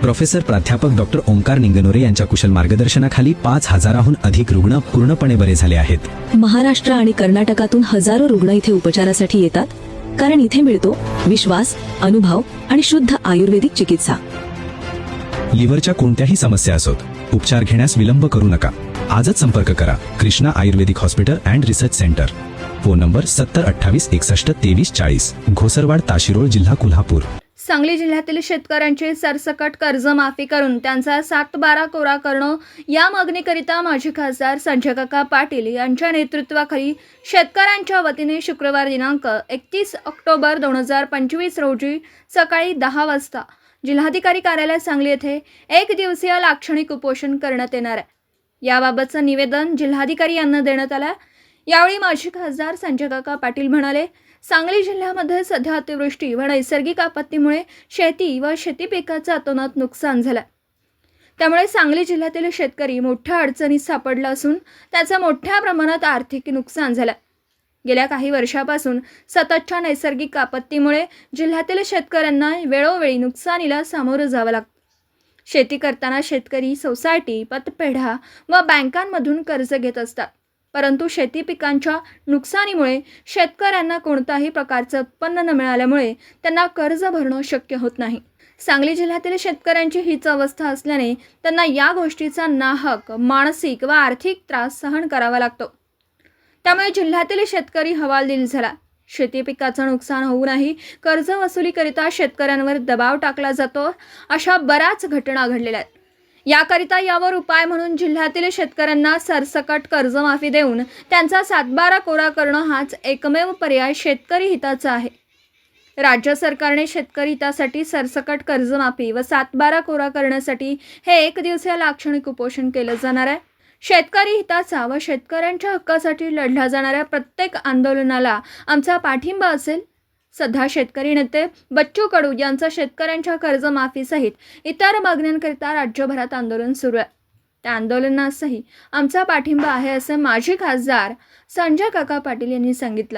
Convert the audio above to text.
Professor प्राध्यापक doctor Omkar Ningnore यांच्या कुशल मार्गदर्शनाखाली पाच हजाराहून अधिक रुग्ण पूर्णपणे बरे झाले आहेत. महाराष्ट्र आणि कर्नाटकातून हजारो रुग्ण इथे उपचारासाठी येतात. कारण इथे मिळतो विश्वास अनुभव आणि शुद्ध आयुर्वेदिक चिकित्सा. लिव्हरच्या कोणत्याही समस्या असोत उपचार घेण्यास विलंब करू नका. आजच संपर्क करा. Krishna Ayurvedic hospital and research centre. Phone number सत्तर अठ्ठावीस एकसष्ट तेवीस चाळीस. घोसरवाड ताशिरोळ जिल्हा कोल्हापूर. सांगली जिल्ह्यातील शेतकऱ्यांची सरसकट कर्जमाफी करून त्यांचा सात बारा कोरा करणं या मागणीकरिता माजी खासदार संजय काका पाटील यांच्या नेतृत्वाखाली शेतकऱ्यांच्या वतीने शुक्रवार दिनांक एकतीस ऑक्टोबर दोन हजार पंचवीस रोजी सकाळी दहा वाजता जिल्हाधिकारी कार्यालय सांगली येथे एक दिवसीय लाक्षणिक उपोषण करण्यात येणार आहे. याबाबतचं निवेदन जिल्हाधिकारी यांना देण्यात आलं यावेळी माजी खासदार संजय काका पाटील म्हणाले सांगली जिल्ह्यामध्ये सध्या अतिवृष्टी व नैसर्गिक आपत्तीमुळे शेती व शेती पिकाचं अतोनात नुकसान झालं त्यामुळे सांगली जिल्ह्यातील शेतकरी मोठ्या अडचणीत सापडला असून त्याचं मोठ्या प्रमाणात आर्थिक नुकसान झालं गेल्या काही वर्षापासून सततच्या नैसर्गिक आपत्तीमुळे जिल्ह्यातील शेतकऱ्यांना वेळोवेळी नुकसानीला सामोरं जावं लागतं. शेती करताना शेतकरी सोसायटी पतपेढा व बँकांमधून कर्ज घेत असतात. परंतु शेती पिकांच्या नुकसानीमुळे शेतकऱ्यांना कोणत्याही प्रकारचं उत्पन्न न मिळाल्यामुळे त्यांना कर्ज भरणं शक्य होत नाही. सांगली जिल्ह्यातील शेतकऱ्यांची हीच अवस्था असल्याने त्यांना या गोष्टीचा नाहक मानसिक व आर्थिक त्रास सहन करावा लागतो. त्यामुळे जिल्ह्यातील शेतकरी हवालदिल झाला. शेती पिकाचं नुकसान होऊनही कर्ज वसुलीकरिता शेतकऱ्यांवर दबाव टाकला जातो अशा बऱ्याच घटना घडलेल्या आहेत. याकरिता यावर उपाय म्हणून जिल्ह्यातील शेतकऱ्यांना सरसकट कर्जमाफी देऊन त्यांचा सातबारा कोरा करणं हाच एकमेव पर्याय शेतकरी हिताचा आहे. राज्य सरकारने शेतकरी हितासाठी सरसकट कर्जमाफी व सातबारा कोरा करण्यासाठी हे एक दिवसीय लाक्षणिक उपोषण केलं जाणार आहे. शेतकरी हिताचा व शेतकऱ्यांच्या हक्कासाठी लढल्या जाणाऱ्या प्रत्येक आंदोलनाला आमचा पाठिंबा असेल सध्या शेतकरी नेते बच्चू कडू यांचं शेतकऱ्यांच्या कर्जमाफीसहित इतर मागण्यांकरिता राज्यभरात आंदोलन सुरू आहे. त्या आंदोलनासही आमचा पाठिंबा आहे असं माजी खासदार संजय काका पाटील यांनी सांगितलं.